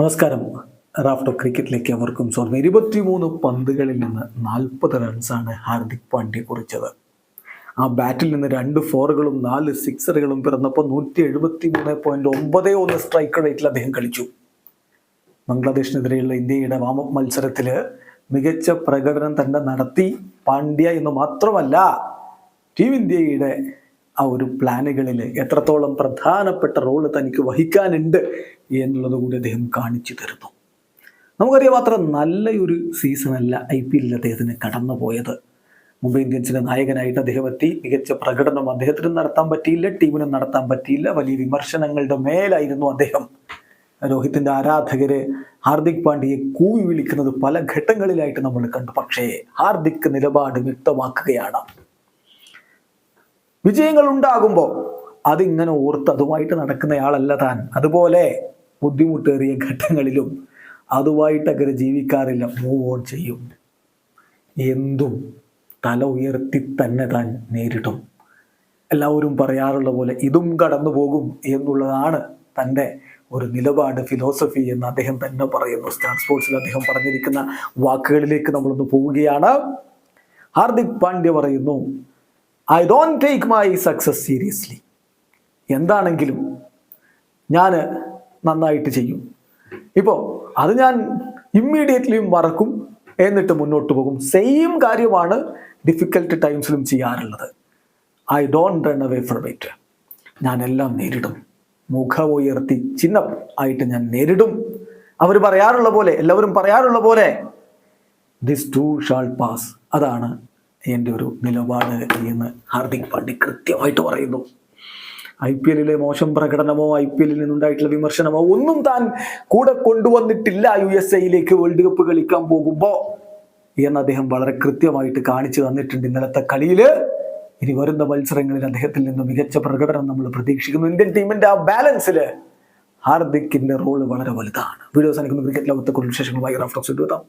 നമസ്കാരം. റാഫ്റ്റോ ക്രിക്കറ്റിലേക്ക് അവർക്കും സ്വർണം ഇരുപത്തിമൂന്ന് പന്തുകളിൽ നിന്ന് നാൽപ്പത് റൺസാണ് ഹാർദിക് പാണ്ഡ്യ കുറിച്ചത്. ആ ബാറ്റിൽ നിന്ന് രണ്ട് ഫോറുകളും നാല് സിക്സറുകളും പിറന്നപ്പോൾ നൂറ്റി എഴുപത്തി മൂന്ന് പോയിന്റ് ഒമ്പത് ഒന്ന് സ്ട്രൈക്ക് റേറ്റിൽ അദ്ദേഹം കളിച്ചു. ബംഗ്ലാദേശിനെതിരെയുള്ള ഇന്ത്യയുടെ വാമപ്പ് മത്സരത്തിൽ മികച്ച പ്രകടനം തന്നെ നടത്തി പാണ്ഡ്യ എന്ന് മാത്രമല്ല ടീം ഇന്ത്യയുടെ ആ ഒരു പ്ലാനുകളിൽ എത്രത്തോളം പ്രധാനപ്പെട്ട റോൾ തനിക്ക് വഹിക്കാനുണ്ട് എന്നുള്ളത് കൂടി അദ്ദേഹം കാണിച്ചു തരുന്നു. നമുക്കറിയാം അത്ര നല്ലൊരു സീസണല്ല ഐ പി എല്ലിൽ അദ്ദേഹത്തിന് കടന്നു പോയത് മുംബൈ ഇന്ത്യൻസിന്റെ നായകനായിട്ട് അദ്ദേഹം എത്തി. മികച്ച പ്രകടനം അദ്ദേഹത്തിന് നടത്താൻ പറ്റിയില്ല ടീമിനും നടത്താൻ പറ്റിയില്ല. വലിയ വിമർശനങ്ങളുടെ മേലായിരുന്നു അദ്ദേഹം. രോഹിത്തിന്റെ ആരാധകര് ഹാർദിക് പാണ്ഡ്യയെ കൂവി വിളിക്കുന്നത് പല ഘട്ടങ്ങളിലായിട്ട് നമ്മൾ കണ്ടു. പക്ഷേ ഹാർദിക് നിലപാട് വ്യക്തമാക്കുകയാണ്. വിജയങ്ങൾ ഉണ്ടാകുമ്പോൾ അതിങ്ങനെ ഓർത്ത് അതുമായിട്ട് നടക്കുന്നയാളല്ല താൻ. അതുപോലെ ബുദ്ധിമുട്ടേറിയ ഘട്ടങ്ങളിലും അതുമായിട്ട് അങ്ങനെ ജീവിക്കാറില്ല. മൂവ് ഓൺ ചെയ്യും. എന്തും തല ഉയർത്തി തന്നെ താൻ നേരിടും. എല്ലാവരും പറയാറുള്ള പോലെ ഇതും കടന്നു പോകും എന്നുള്ളതാണ് തന്റെ ഒരു നിലപാട് ഫിലോസഫി എന്ന് അദ്ദേഹം തന്നെ പറയുന്നു. സ്റ്റാർ സ്പോർട്സിൽ അദ്ദേഹം പറഞ്ഞിരിക്കുന്ന വാക്കുകളിലേക്ക് നമ്മളൊന്ന് പോവുകയാണ്. ഹാർദിക് പാണ്ഡ്യ പറയുന്നു I don't take my success seriously എന്താണെങ്കിലും ഞാൻ നന്നായിട്ട് ചെയ്യും. ഇപ്പോൾ അത് ഞാൻ ഇമ്മീഡിയറ്റ്ലിയും മറക്കും എന്നിട്ട് മുന്നോട്ട് പോകും. സെയിം കാര്യമാണ് ഡിഫിക്കൽട്ട് ടൈംസിലും ചെയ്യാറുള്ളത്. I don't run away from it ഞാൻ എല്ലാം നേരിടും. മുഖം ഉയർത്തി ചിഹ്നം ആയിട്ട് ഞാൻ നേരിടും. അവർ പറയാറുള്ള പോലെ എല്ലാവരും പറയാറുള്ള പോലെ ദിസ് ടു ഷാൾ പാസ് അതാണ് എന്റെ ഒരു നിലപാട് എന്ന് ഹാർദിക് പാണ്ഡ്യ കൃത്യമായിട്ട് പറയുന്നു. ഐ പി എല്ലിലെ മോശം പ്രകടനമോ ഐ പി എല്ലിൽ നിന്നുണ്ടായിട്ടുള്ള വിമർശനമോ ഒന്നും താൻ കൂടെ കൊണ്ടുവന്നിട്ടില്ല യു എസ് എയിലേക്ക് വേൾഡ് കപ്പ് കളിക്കാൻ പോകുമ്പോൾ എന്ന് അദ്ദേഹം വളരെ കൃത്യമായിട്ട് കാണിച്ചു തന്നിട്ടുണ്ട് ഇന്നലത്തെ കളിയിൽ ഇനി വരുന്ന മത്സരങ്ങളിൽ അദ്ദേഹത്തിൽ നിന്ന് മികച്ച പ്രകടനം നമ്മൾ പ്രതീക്ഷിക്കുന്നു. ഇന്ത്യൻ ടീമിന്റെ ആ ബാലൻസിൽ ഹാർദിക്കിന്റെ റോൾ വളരെ വലുതാണ്. വീഡിയോസ് അനുക്കുന്ന ക്രിക്കറ്റ് ലോകത്തെ കൂടുതൽ വിശേഷങ്ങളുമായി റഫറൻസ് എത്താം